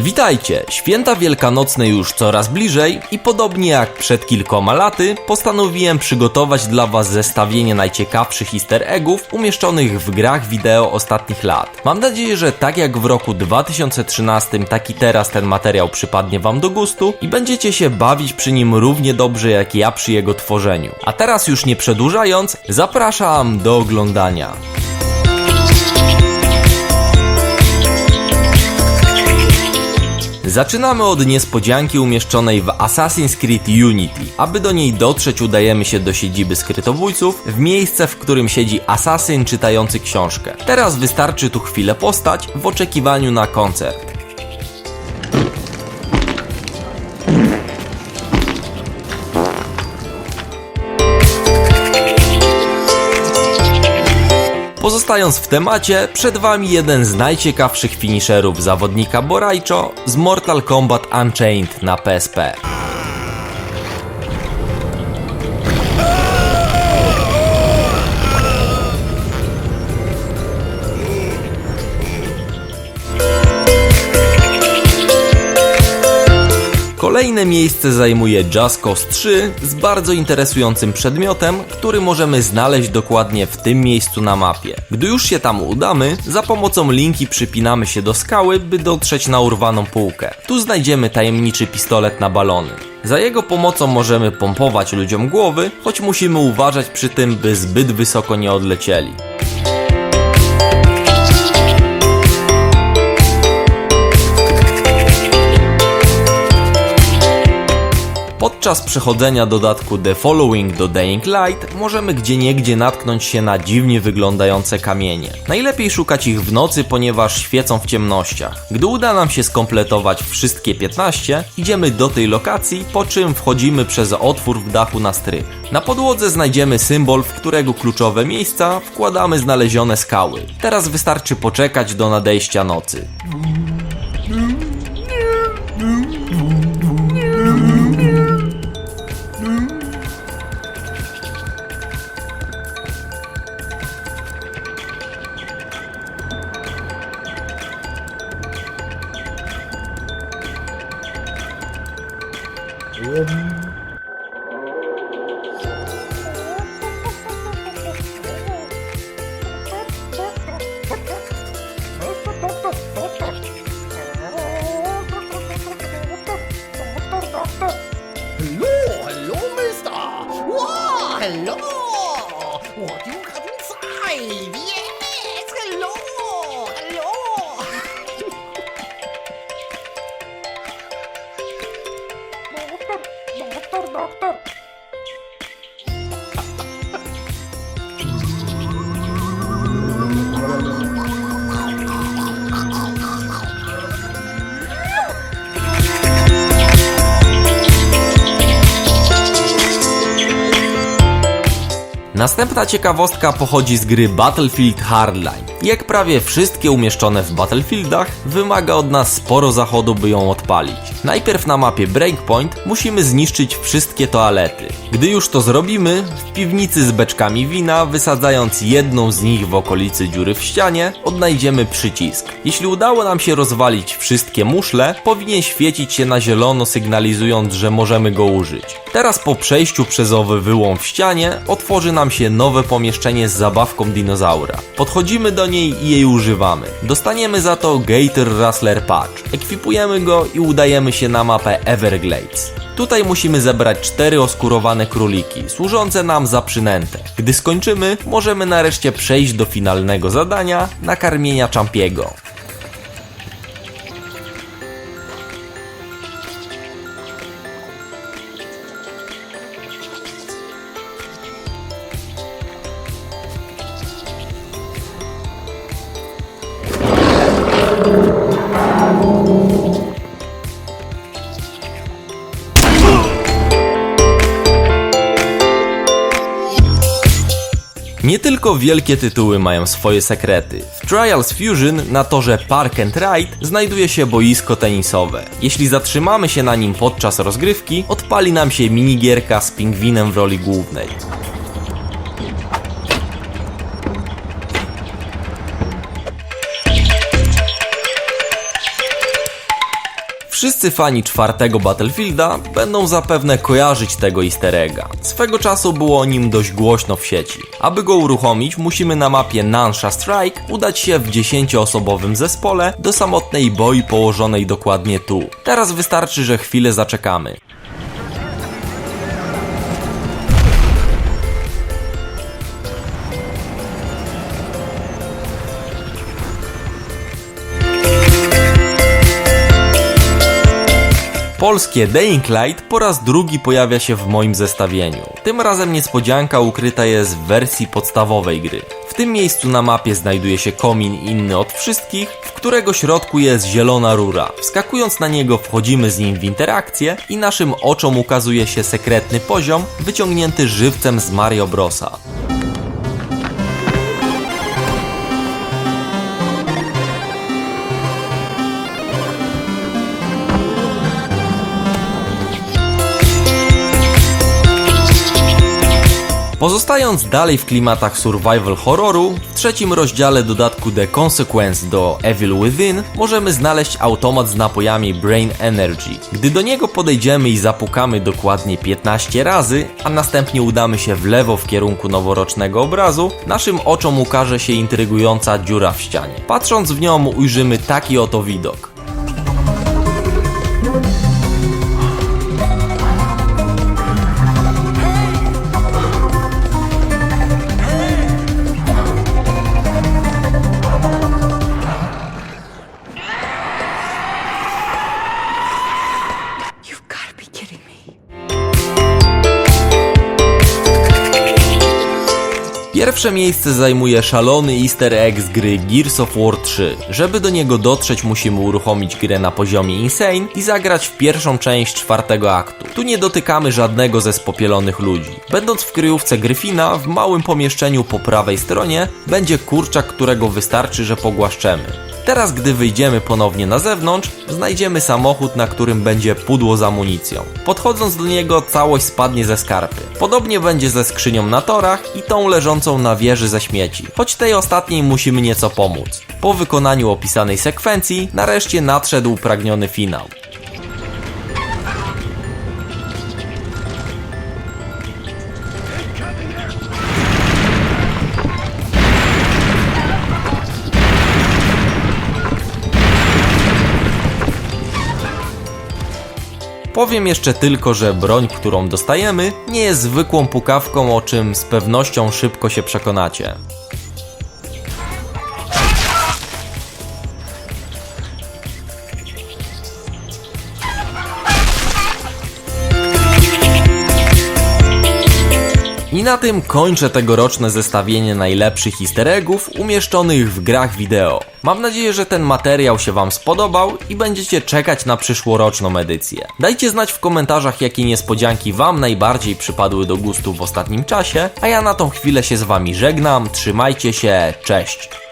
Witajcie! Święta wielkanocne już coraz bliżej i podobnie jak przed kilkoma laty, postanowiłem przygotować dla Was zestawienie najciekawszych easter eggów umieszczonych w grach wideo ostatnich lat. Mam nadzieję, że tak jak w roku 2013, tak i teraz ten materiał przypadnie Wam do gustu i będziecie się bawić przy nim równie dobrze jak ja przy jego tworzeniu. A teraz już nie przedłużając, zapraszam do oglądania. Zaczynamy od niespodzianki umieszczonej w Assassin's Creed Unity. Aby do niej dotrzeć, udajemy się do siedziby skrytobójców, w miejsce, w którym siedzi asasyn czytający książkę. Teraz wystarczy tu chwilę postać w oczekiwaniu na koncert. Pozostając w temacie, przed Wami jeden z najciekawszych finisherów zawodnika Borajczo z Mortal Kombat Unchained na PSP. Kolejne miejsce zajmuje Just Cause 3 z bardzo interesującym przedmiotem, który możemy znaleźć dokładnie w tym miejscu na mapie. Gdy już się tam udamy, za pomocą linki przypinamy się do skały, by dotrzeć na urwaną półkę. Tu znajdziemy tajemniczy pistolet na balony. Za jego pomocą możemy pompować ludziom głowy, choć musimy uważać przy tym, by zbyt wysoko nie odlecieli. Podczas przechodzenia dodatku The Following do Dying Light możemy gdzieniegdzie natknąć się na dziwnie wyglądające kamienie. Najlepiej szukać ich w nocy, ponieważ świecą w ciemnościach. Gdy uda nam się skompletować wszystkie 15, idziemy do tej lokacji, po czym wchodzimy przez otwór w dachu na strych. Na podłodze znajdziemy symbol, w którego kluczowe miejsca wkładamy znalezione skały. Teraz wystarczy poczekać do nadejścia nocy. Hello, hello, mister! Wow, hello! What you got inside? Yeah! Następna ciekawostka pochodzi z gry Battlefield Hardline. Jak prawie wszystkie umieszczone w Battlefieldach, wymaga od nas sporo zachodu, by ją odpalić. Najpierw na mapie Breakpoint musimy zniszczyć wszystkie toalety. Gdy już to zrobimy, w piwnicy z beczkami wina, wysadzając jedną z nich w okolicy dziury w ścianie, odnajdziemy przycisk. Jeśli udało nam się rozwalić wszystkie muszle, powinien świecić się na zielono, sygnalizując, że możemy go użyć. Teraz po przejściu przez owy wyłom w ścianie, otworzy nam się nowe pomieszczenie z zabawką dinozaura. Podchodzimy do niej i jej używamy. Dostaniemy za to Gator Rustler Patch. Ekwipujemy go i udajemy się na mapę Everglades. Tutaj musimy zebrać cztery oskurowane króliki, służące nam za przynętę. Gdy skończymy, możemy nareszcie przejść do finalnego zadania nakarmienia Champiego. Nie tylko wielkie tytuły mają swoje sekrety. W Trials Fusion na torze Park and Ride znajduje się boisko tenisowe. Jeśli zatrzymamy się na nim podczas rozgrywki, odpali nam się minigierka z pingwinem w roli głównej. Wszyscy fani czwartego Battlefielda będą zapewne kojarzyć tego easter egga. Swego czasu było o nim dość głośno w sieci. Aby go uruchomić, musimy na mapie Nansha Strike udać się w 10-osobowym zespole do samotnej boi położonej dokładnie tu. Teraz wystarczy, że chwilę zaczekamy. Polskie Dying Light po raz drugi pojawia się w moim zestawieniu. Tym razem niespodzianka ukryta jest w wersji podstawowej gry. W tym miejscu na mapie znajduje się komin inny od wszystkich, w którego środku jest zielona rura. Wskakując na niego wchodzimy z nim w interakcję i naszym oczom ukazuje się sekretny poziom wyciągnięty żywcem z Mario Brosa. Pozostając dalej w klimatach survival horroru, w trzecim rozdziale dodatku The Consequence do Evil Within możemy znaleźć automat z napojami Brain Energy. Gdy do niego podejdziemy i zapukamy dokładnie 15 razy, a następnie udamy się w lewo w kierunku noworocznego obrazu, naszym oczom ukaże się intrygująca dziura w ścianie. Patrząc w nią ujrzymy taki oto widok. Pierwsze miejsce zajmuje szalony easter egg z gry Gears of War 3. Żeby do niego dotrzeć musimy uruchomić grę na poziomie Insane i zagrać w pierwszą część czwartego aktu. Tu nie dotykamy żadnego ze spopielonych ludzi. Będąc w kryjówce Gryfina, w małym pomieszczeniu po prawej stronie będzie kurczak, którego wystarczy, że pogłaszczemy. Teraz, gdy wyjdziemy ponownie na zewnątrz, znajdziemy samochód, na którym będzie pudło z amunicją. Podchodząc do niego, całość spadnie ze skarpy. Podobnie będzie ze skrzynią na torach i tą leżącą na wieży ze śmieci, choć tej ostatniej musimy nieco pomóc. Po wykonaniu opisanej sekwencji, nareszcie nadszedł pragniony finał. Powiem jeszcze tylko, że broń, którą dostajemy, nie jest zwykłą pukawką, o czym z pewnością szybko się przekonacie. I na tym kończę tegoroczne zestawienie najlepszych easter eggów umieszczonych w grach wideo. Mam nadzieję, że ten materiał się Wam spodobał i będziecie czekać na przyszłoroczną edycję. Dajcie znać w komentarzach, jakie niespodzianki Wam najbardziej przypadły do gustu w ostatnim czasie, a ja na tą chwilę się z Wami żegnam, trzymajcie się, cześć!